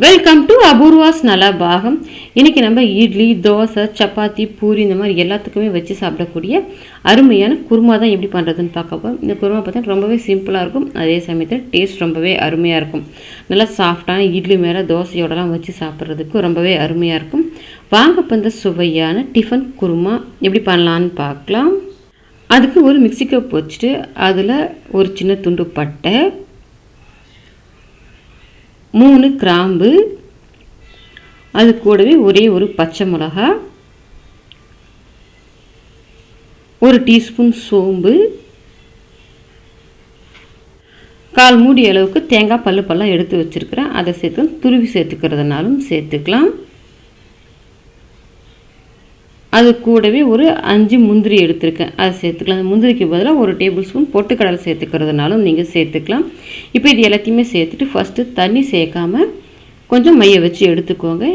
Welcome to Apoorva's நல்லா பாகம் இன்றைக்கி நம்ம இட்லி தோசை சப்பாத்தி பூரி இந்த மாதிரி எல்லாத்துக்குமே வச்சு சாப்பிடக்கூடிய அருமையான குருமா தான் எப்படி பண்ணுறதுன்னு பார்க்க போகிறோம் இந்த குருமா பார்த்தா ரொம்பவே சிம்பிளாக இருக்கும். அதே சமயத்தில் டேஸ்ட் ரொம்பவே அருமையாக இருக்கும். நல்லா சாஃப்டான இட்லி மேலே தோசையோடலாம் வச்சு சாப்பிட்றதுக்கு ரொம்பவே அருமையாக இருக்கும். வாங்க இப்போ இந்த சுவையான டிஃபன் குருமா எப்படி பண்ணலான்னு பார்க்கலாம். அதுக்கு ஒரு மிக்சி கப் வச்சுட்டு அதில் ஒரு சின்ன துண்டு பட்டை மூணு கிராம்பு அது கூடவே ஒரே ஒரு பச்சை மிளகா ஒரு டீஸ்பூன் சோம்பு கால் மூடி அளவுக்கு தேங்காய் பல்லு பல்லாம் எடுத்து வச்சுருக்கிறேன். அதை சேர்த்து துருவி சேர்த்துக்கிறதுனாலும் சேர்த்துக்கலாம். அது கூடவே ஒரு அஞ்சு முந்திரி எடுத்திருக்கேன். அதை சேர்த்துக்கலாம். அந்த முந்திரிக்கு பதிலாக ஒரு டேபிள் ஸ்பூன் பொட்டுக்கடலை சேர்த்துக்கிறதுனாலும் நீங்கள் சேர்த்துக்கலாம். இப்போ இது எல்லாத்தையுமே சேர்த்துட்டு ஃபஸ்ட்டு தண்ணி சேர்க்காம கொஞ்சம் மைய வச்சு எடுத்துக்கோங்க.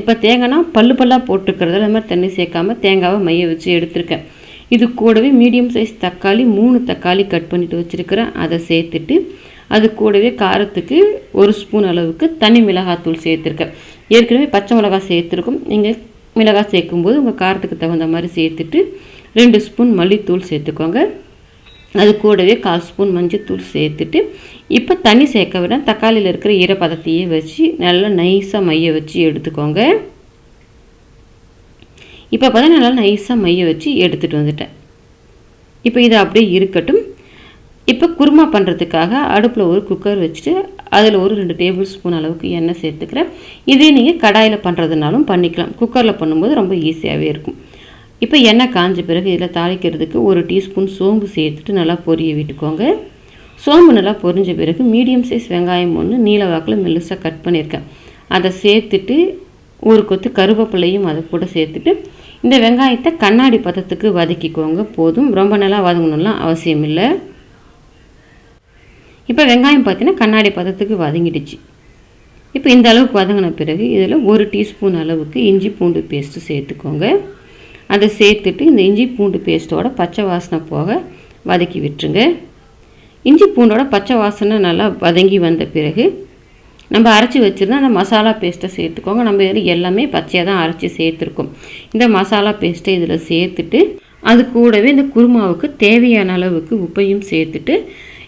இப்போ தேங்காய்னா பல்லு பல்லாக போட்டுக்கிறது அது மாதிரி தண்ணி சேர்க்காம தேங்காவை மைய வச்சு எடுத்திருக்கேன். இது கூடவே மீடியம் சைஸ் தக்காளி மூணு தக்காளி கட் பண்ணிவிட்டு வச்சுருக்கிறேன். அதை சேர்த்துட்டு அது கூடவே காரத்துக்கு ஒரு ஸ்பூன் அளவுக்கு தனி மிளகாத்தூள் சேர்த்துருக்கேன். ஏற்கனவே பச்சை மிளகாய் சேர்த்துருக்கோம். நீங்கள் மிளகாய் சேர்க்கும்போது உங்கள் காரத்துக்கு தகுந்த மாதிரி சேர்த்துட்டு ரெண்டு ஸ்பூன் மல்லித்தூள் சேர்த்துக்கோங்க. அது கூடவே கால் ஸ்பூன் மஞ்சத்தூள் சேர்த்துட்டு இப்போ தண்ணி சேர்க்க விட தக்காளியில் இருக்கிற ஈரப்பதத்தையே வச்சு நல்லா நைஸாக மைய வச்சு எடுத்துக்கோங்க. இப்போ பார்த்தா நல்லா நைஸாக மைய வச்சு எடுத்துகிட்டு வந்துட்டேன். இப்போ இது அப்படியே இருக்கட்டும். இப்போ குருமா பண்ணுறதுக்காக அடுப்பில் ஒரு குக்கர் வச்சுட்டு அதில் ஒரு ரெண்டு டேபிள் ஸ்பூன் அளவுக்கு எண்ணெய் சேர்த்துக்கிறேன். இதே நீங்கள் கடாயில் பண்ணுறதுனாலும் பண்ணிக்கலாம். குக்கரில் பண்ணும்போது ரொம்ப ஈஸியாகவே இருக்கும். இப்போ எண்ணெய் காஞ்ச பிறகு இதில் தாளிக்கிறதுக்கு ஒரு டீஸ்பூன் சோம்பு சேர்த்துட்டு நல்லா பொரிய விட்டுக்கோங்க. சோம்பு நல்லா பொரிஞ்ச பிறகு மீடியம் சைஸ் வெங்காயம் ஒன்று நீல வாக்கில் மெல்லுசாக கட் பண்ணியிருக்கேன். அதை சேர்த்துட்டு ஒரு கொத்து கருவேப்பிலையும் அதை கூட சேர்த்துட்டு இந்த வெங்காயத்தை கண்ணாடி பதத்துக்கு வதக்கிக்கோங்க. போதும். ரொம்ப நல்லா வதங்கணும்லாம் அவசியம் இல்லை இப்போ வெங்காயம் பார்த்தீங்கன்னா கண்ணாடி பதத்துக்கு வதங்கிடுச்சு. இப்போ இந்த அளவுக்கு வதங்கின பிறகு இதில் ஒரு டீஸ்பூன் அளவுக்கு இஞ்சி பூண்டு பேஸ்ட்டு சேர்த்துக்கோங்க. அதை சேர்த்துட்டு இந்த இஞ்சி பூண்டு பேஸ்ட்டோட பச்சை வாசனை போக வதக்கி விட்டுருங்க. இஞ்சி பூண்டோட பச்சை வாசனை நல்லா வதங்கி வந்த பிறகு நம்ம அரைச்சி வச்சுருந்தா அந்த மசாலா பேஸ்ட்டை சேர்த்துக்கோங்க. நம்ம இதில் எல்லாமே பச்சையாக தான் அரைச்சி சேர்த்துருக்கோம். இந்த மசாலா பேஸ்ட்டை இதில் சேர்த்துட்டு அது கூடவே இந்த குருமாவுக்கு தேவையான அளவுக்கு உப்பையும் சேர்த்துட்டு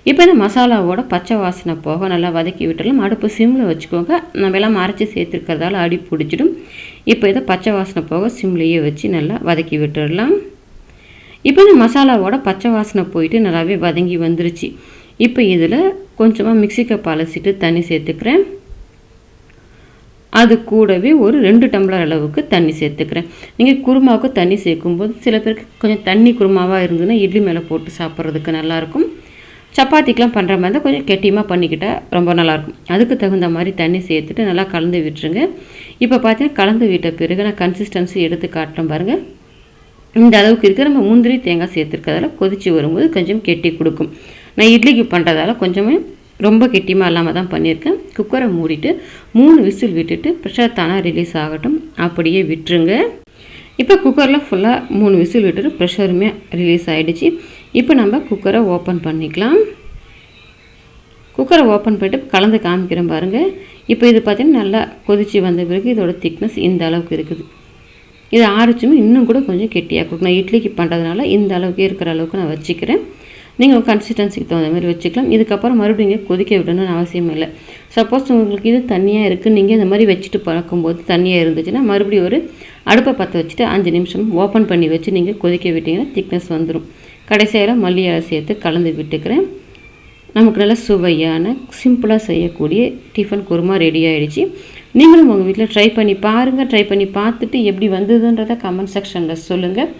இப்போ இந்த மசாலாவோட பச்சை வாசனை போக நல்லா வதக்கி விட்டுடலாம். அடுப்பு சிம்மில் வச்சுக்கோங்க. நம்ம எல்லாம் அரைச்சி சேர்த்துருக்கிறதால அடி பிடிச்சிடும். இப்போ இதை பச்சை வாசனை போக சிம்லேயே வச்சு நல்லா வதக்கி விட்டுடலாம். இப்போ இந்த மசாலாவோட பச்சை வாசனை போயிட்டு நல்லாவே வதங்கி வந்துருச்சு. இப்போ இதில் கொஞ்சமாக மிக்சிக்கை பழசிட்டு தண்ணி சேர்த்துக்கிறேன். அது கூடவே ஒரு ரெண்டு டம்ளர் அளவுக்கு தண்ணி சேர்த்துக்கிறேன். நீங்கள் குருமாவுக்கு தண்ணி சேர்க்கும்போது சில பேருக்கு கொஞ்சம் தண்ணி குருமாவாக இருந்ததுன்னா இட்லி மேலே போட்டு சாப்பிட்றதுக்கு நல்லாயிருக்கும் சப்பாத்திக்கெலாம் பண்ணுற மாதிரி இருந்தால் கொஞ்சம் கெட்டியமாக பண்ணிக்கிட்டால் ரொம்ப நல்லாயிருக்கும். அதுக்கு தகுந்த மாதிரி தண்ணி சேர்த்துட்டு நல்லா கலந்து விட்டுருங்க. இப்போ பார்த்தீங்கன்னா கலந்து விட்ட பிறகு நான் கன்சிஸ்டன்சி எடுத்து காட்டுறேன் பாருங்கள் இந்த அளவுக்கு இருக்க. நம்ம முந்திரி தேங்காய் சேர்த்துருக்கிறதால கொதித்து வரும்போது கொஞ்சம் கெட்டி கொடுக்கும். நான் இட்லிக்கு பண்ணுறதால கொஞ்சமே ரொம்ப கெட்டியமாக இல்லாமல் தான் பண்ணியிருக்கேன். குக்கரை மூடிட்டு மூணு விசில் விட்டுட்டு ப்ரெஷர் தானாக ரிலீஸ் ஆகட்டும். அப்படியே விட்டுருங்க. இப்போ குக்கரில் ஃபுல்லாக மூணு விசில் விட்டுட்டு ப்ரெஷருமே ரிலீஸ் ஆகிடுச்சு இப்போ நம்ம குக்கரை ஓப்பன் பண்ணிக்கலாம். குக்கரை ஓப்பன் பண்ணிட்டு கலந்து காமிக்கிறேன் பாருங்கள் இப்போ இது பார்த்திங்கன்னா நல்லா கொதித்து வந்த பிறகு இதோட திக்னஸ் இந்த அளவுக்கு இருக்குது. இது ஆரிச்சுமே இன்னும் கூட கொஞ்சம் கெட்டியாக கொடுக்கும் நான் இட்லிக்கு பண்ணுறதுனால இந்த அளவுக்கு இருக்கிற அளவுக்கு நான் வச்சுக்கிறேன். நீங்கள் கன்சிஸ்டன்சிக்கு தகுந்த மாதிரி வச்சுக்கலாம். இதுக்கப்புறம் மறுபடியும் கொதிக்க விடணும்னு அவசியம் இல்லை. சப்போஸ் உங்களுக்கு இது தண்ணியாக இருக்குது நீங்கள் இந்த மாதிரி வச்சுட்டு பார்க்கும்போது தண்ணியாக இருந்துச்சுன்னா மறுபடியும் ஒரு அடுப்பை பற்ற வச்சுட்டு அஞ்சு நிமிஷம் ஓப்பன் பண்ணி வச்சு நீங்கள் கொதிக்க விட்டிங்கன்னா திக்னஸ் வந்துடும் கடைசியில் மல்லி இலை சேர்த்து கலந்து விட்டுக்கிறேன். நமக்கு நல்ல சுவையான சிம்பிளாக செய்யக்கூடிய டிஃபன் குருமா ரெடி ஆகிடுச்சு நீங்களும் உங்கள் வீட்டில் ட்ரை பண்ணி பாருங்கள் ட்ரை பண்ணி பார்த்துட்டு எப்படி வந்ததுன்றதை கமெண்ட் செக்ஷனில் சொல்லுங்கள்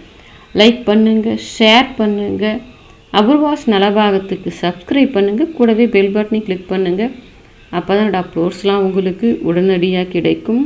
லைக் பண்ணுங்கள் ஷேர் பண்ணுங்கள் அபூர்வாஸ் நலபாகத்துக்கு சப்ஸ்கிரைப் பண்ணுங்கள் கூடவே பெல் பட்டனை கிளிக் பண்ணுங்கள் அப்போ தான் அப்லோட்ஸ்லாம் உங்களுக்கு உடனடியாக கிடைக்கும்.